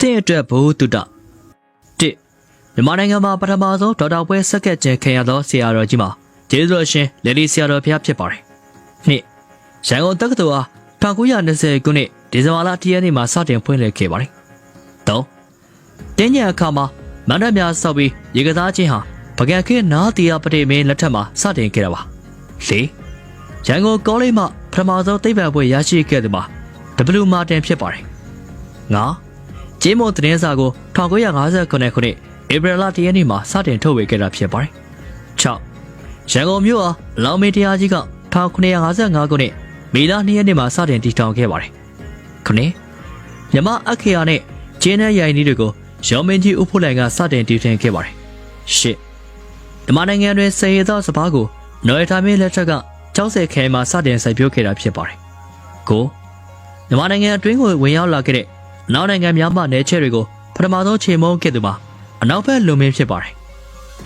တဲ့အတွက်ဘိုးတုတတစ်မြန်မာနိုင်ငံမှာပထမဆုံးဒေါက်တာပွဲဆက်ကက်ကျင်ခင်ရသောဆရာတော်ကြီးမှာကျေးဇူးတော်ရှင်လေလီဆရာတော်ဘုရားဖြစ်ပါတယ်နှစ်ရန်ကုန်တက္ကသိုလ်အား1920ခုနှစ်ဒီဇင်ဘာလ10ရက်နေ့မှာစတင်ဖွင့်လှစ်ခဲ့ပါတယ်သုံးတင်းညံအခါမှာမန္တများဆောက်ပြီးရေကစားခြင်းဟာပကံခေနာတီယာပတိမင်းလက်ထက်မှာစတင်ခဲ့တာပါလေးရန်ကုန်ကောလိပ်မှပထမဆုံးသိပ္ပံပွဲရရှိခဲ့သူမှာ W မာတင်ဖြစ်ပါတယ် ငါကျေးမွန်သတင်းစာကို1959ခုနှစ်ဧပြီလ10ရက်နေ့မှာစတင်ထုတ်ဝေခဲ့တာဖြစ်ပါတယ်6ရန်ကုန်မြို့အားလောင်မေတရားကြီးက1955ခုနှစ်မေလ2ရက်နေ့မှာစတင်တည်ထောင်ခဲ့ပါတယ်ခုနှစ်မြမအခရာနဲ့ကျင်းတဲ့ရိုင်နီးတွေကိုရောင်မင်းကြီးဥဖို့လိုင်ကစတင်တည်ထောင်ခဲ့ပါတယ်ရှစ်မြန်မာနိုင်ငံတွင်စေရသောစပားကိုနော်ရထာမင်းလက်ထက်က60ခဲမှာစတင်စိုက်ပျိုးခဲ့တာဖြစ်ပါတယ်ကိုမြန်မာနိုင်ငံအတွင်းကိုဝင်ရောက်လာခဲ့တဲ့ နောက်နိုင်ငံများမှနယ်ချဲ့တွေကိုပထမဆုံးချိန်မုံခဲ့သူမှာအနောက်ဘက်လူမင်းဖြစ်ပါတယ်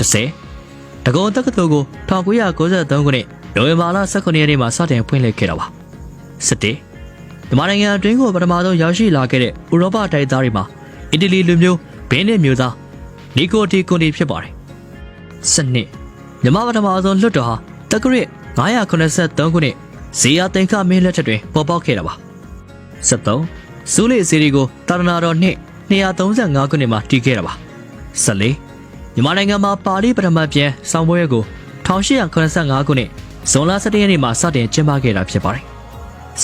10တကုံတက္ကသိုလ်ကို1993ခုနှစ်နိုဝင်ဘာလ18ရက်နေ့မှာစတင်ဖွင့်လှစ်ခဲ့တာပါ17မြန်မာနိုင်ငံအတွင်းကိုပထမဆုံးရောက်ရှိလာခဲ့တဲ့ဥရောပတိုက်သားတွေမှာအီတလီလူမျိုးဘင်းနဲ့မျိုးသားနီကိုတီကွန်တီဖြစ်ပါတယ်စနစ်မြန်မာပထမဆုံးလွတ်တော်ဟာတက္ကရစ်983ခုနှစ်ဇေယျတင်ခမင်းလက်ထက်တွင်ပေါ်ပေါက်ခဲ့တာပါ73 စူးလေစီရီကိုတာရနာတော်နှစ်235ခုနှစ်မှာတည်ခဲ့တာပါ14မြန်မာနိုင်ငံမှာပါဠိပထမပြန်စောင်းပွဲကို1885ခုနှစ်ဇွန်လ17ရက်နေ့မှာစတင်ကျင်းပခဲ့တာဖြစ်ပါတယ်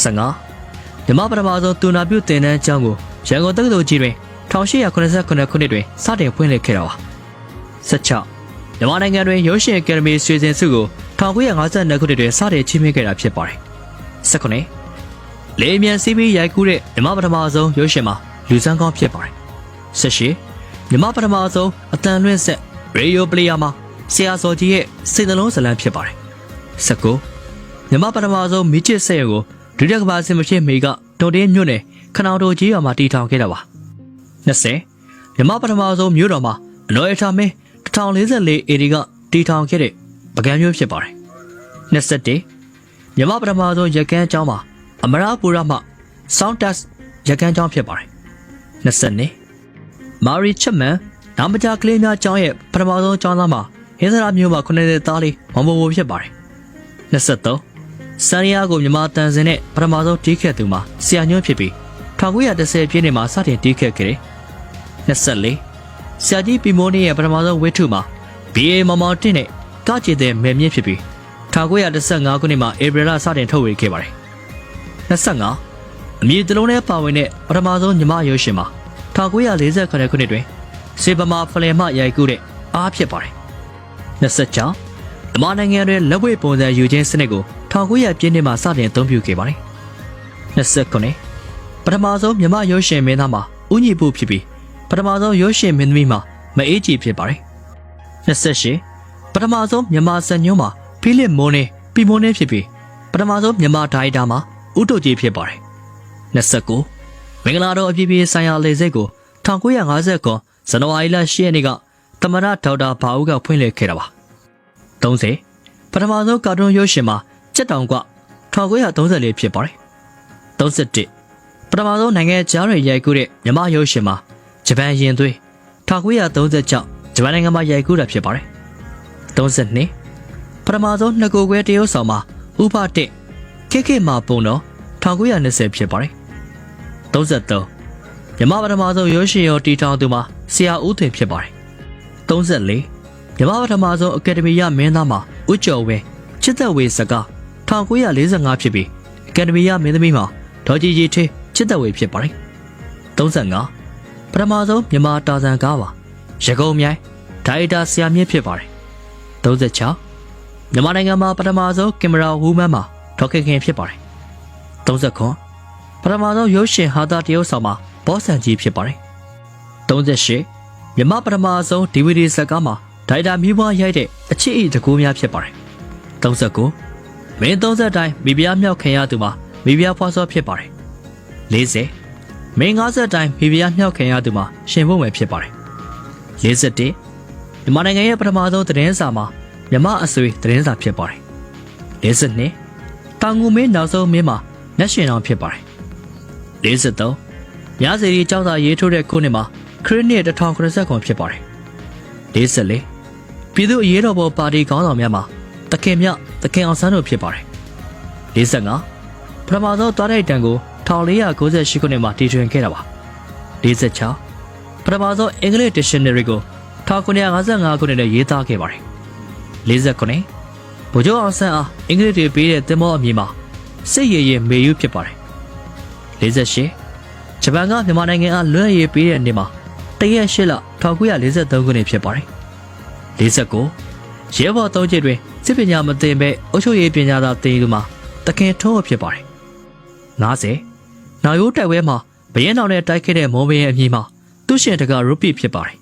15မြန်မာပထမဆုံးတူနာပြုတင်တန်းကျောင်းကိုရန်ကုန်တက္ကသိုလ်ကြီးတွင်1889ခုနှစ်တွင်စတင်ဖွင့်လှစ်ခဲ့တာပါ16မြန်မာနိုင်ငံတွင်ရုပ်ရှင်အကယ်ဒမီဆွေစဉ်ဆုကို1952ခုနှစ်တွင်စတင်ချီးမြှင့်ခဲ့တာဖြစ်ပါတယ်19 လေမြန်စီးပြီးရိုက်ကူးတဲ့မြန်မာပထမဆုံးရုပ်ရှင်မှာလူစမ်းကောင်းဖြစ်ပါတယ်18မြန်မာပထမဆုံးအတန်လွင့်ဆက်ရေဒီယိုပလေယာမှာဆရာစော်ကြီးရဲ့စိတ်နှလုံးဇလံဖြစ်ပါတယ်19မြန်မာပထမဆုံးမိချစ်ဆက်ရုံကိုဒုတိယကမ္ဘာစစ်မဖြစ်မီကတော်တင်းမြို့နယ်ခနောင်တော်ကြီးရွာမှာတည်ထောင်ခဲ့တာပါ20မြမပထမဆုံးမြို့တော်မှာအနော်အထာမင်း1044အေဒီကတည်ထောင်ခဲ့တဲ့ပကံမျိုးဖြစ်ပါတယ်21မြမပထမဆုံးရကန်းကျောင်းမှာ အမရပူရမှ Sound Test ရကန်းကျောင်းဖြစ်ပါတယ်22မာရီချက်မန်နာမကြကလေးများကျောင်းရဲ့ပထမဆုံးကျောင်းသားမှာဟင်းစရာမျိုးမှာ9နှစ်သားလေးမောင်မိုးဖြစ်ပါတယ်23ဆန်ရီယာကိုမြမတန်စင်နဲ့ပထမဆုံးတီးခဲ့သူမှာဆရာညွှန်းဖြစ်ပြီး1910ပြည့်နှစ်မှာစတင်တီးခဲ့ခဲ့တယ်24ဆရာကြီးပီမိုနီရဲ့ပထမဆုံးဝိထုမှာ BA မောင်မောင်တင့်နဲ့ကကြည်တဲ့မယ်မြင့်ဖြစ်ပြီး1915ခုနှစ်မှာဧပြီလစတင်ထုတ်ဝေခဲ့ပါတယ် 25အမည်တလုံးနဲ့ပါဝင်တဲ့ပထမဆုံးညီမရုပ်ရှင်မှာ1948ခုနှစ်တွင်စေပမာဖလင်မှရိုက်ကူးတဲ့အားဖြစ်ပါတယ်26မြန်မာနိုင်ငံတွင်လက်ဝဲပုံစံယူခြင်းစနစ်ကို1900ပြည့်နှစ်မှာစတင်အသုံးပြုခဲ့ပါတယ်29ပထမဆုံးမြမရုပ်ရှင်မင်းသားမှာဦးညီပူဖြစ်ပြီးပထမဆုံးရုပ်ရှင်မင်းသမီးမှာမအေးကြည်ဖြစ်ပါတယ်28ပထမဆုံးမြမစံညွန်းမှာဖိလစ်မိုးနေပီမိုးနေဖြစ်ပြီးပထမဆုံးမြမဒိုင်တာမှာ ဦးတုတ်ကြီးဖြစ်ပါတယ်29မင်္ဂလာတော်အပြည့်ပြည့်ဆိုင်ရာလေစိတ်ကို1950ခုဇန်နဝါရီလ10ရက်နေ့ကသမရဒေါက်တာဘာဦးကဖွင့်လှစ်ခဲ့တာပါ30ပထမဆုံးကာတွန်းရုပ်ရှင်မှာစက်တောင်က1934ဖြစ်ပါတယ်31ပထမဆုံးနိုင်ငံခြားတွေရိုက်ကူးတဲ့မြမရုပ်ရှင်မှာဂျပန်ရင်သွေး1936ဂျပန်နိုင်ငံမှာရိုက်ကူးတာဖြစ်ပါတယ်32ပထမဆုံးနှစ်ကိုယ်ခွဲတရုတ်ဆောင်မှာဥပတက် ခေခေမာပုံတော်1920ဖြစ်ပါတယ်33မြမပထမဆုံးရုပ်ရှင်ရောတီထောင်သူမှာဆရာဦးထင်ဖြစ်ပါတယ်34မြမပထမဆုံးအကယ်ဒမီရမင်းသားမှာဦးကျော်ဝင်းချစ်သက်ဝေစကား1945ဖြစ်ပြီးအကယ်ဒမီရမင်းသမီးမှာဒေါ်ကြီးကြီးထေးချစ်သက်ဝေဖြစ်ပါတယ်35ပထမဆုံးမြန်မာတာဇန်ကားပါရကုံမြိုင်ဒါရိုက်တာဆရာမြင့်ဖြစ်ပါတယ်36မြန်မာနိုင်ငံမှာပထမဆုံးကင်မရာဝူးမန်းမှာ ဒေါက်ခင်ခင်ဖြစ်ပါတယ်39ပထမဆုံးရုပ်ရှင်ဟာတာတရုတ်ဆောင်မှာဘောဆန်ကြီးဖြစ်ပါတယ်38မြမပထမဆုံး DVD ဇာတ်ကားမှာဒိုက်တာမီးပွားရိုက်တဲ့အချစ်အတကူများဖြစ်ပါတယ်39မင်း30တိုင်းမိဖုရားမြောက်ခင်ရသူမှာမိဖုရားဖွားစောဖြစ်ပါတယ်40မင်း50တိုင်းမိဖုရားမြောက်ခင်ရသူမှာရှင်ဖို့မယ်ဖြစ်ပါတယ်41မြန်မာနိုင်ငံရဲ့ပထမဆုံးသတင်းစာမှာမြမအဆွေသတင်းစာဖြစ်ပါတယ်42 တောင်ငူမင်းနောက်ဆုံးမင်းမှာလက်ရှင်အောင်ဖြစ်ပါတယ်43မြစီရီကျောင်းသားရေးထိုးတဲ့ခုနှစ်မှာခရစ်နှစ်1080ခုဖြစ်ပါတယ်44ပြည်သူ့အရေးတော်ပုံပါတီခေါင်းဆောင်များမှာတခင်မြတခင်အောင်ဆန်းတို့ဖြစ်ပါတယ်45ပထမဆုံးသွားတဲ့တန်ကို1498ခုနှစ်မှာတည်ထွင်ခဲ့တာပါ46ပထမဆုံးအင်္ဂလိပ် dictionary ကို1955ခုနှစ်နဲ့ရေးသားခဲ့ပါတယ်49 ဗိုလ်ချုပ်အောင်ဆန်းအားအင်္ဂလိပ်တွေပေးတဲ့သင်္ဘောအမည်မှာစစ်ရေရင်မေယူဖြစ်ပါတယ်48ဂျပန်ကမြန်မာနိုင်ငံအားလွတ်လပ်ရေးပေးတဲ့နေ့မှာတရက်၈လ1943ခုနှစ်ဖြစ်ပါတယ်49ရဲဘော်သုံးချက်တွင်စစ်ပညာမသင်ဘဲအုပ်ချုပ်ရေးပညာသာသင်ယူမှာတခင်ထုံးဖြစ်ပါတယ်50နောက်ရိုးတိုက်ပွဲမှာဘရဲနောင်နဲ့တိုက်ခဲ့တဲ့မောင်ဘရင်အမည်မှာသူရှင်တကရူပီဖြစ်ပါတယ်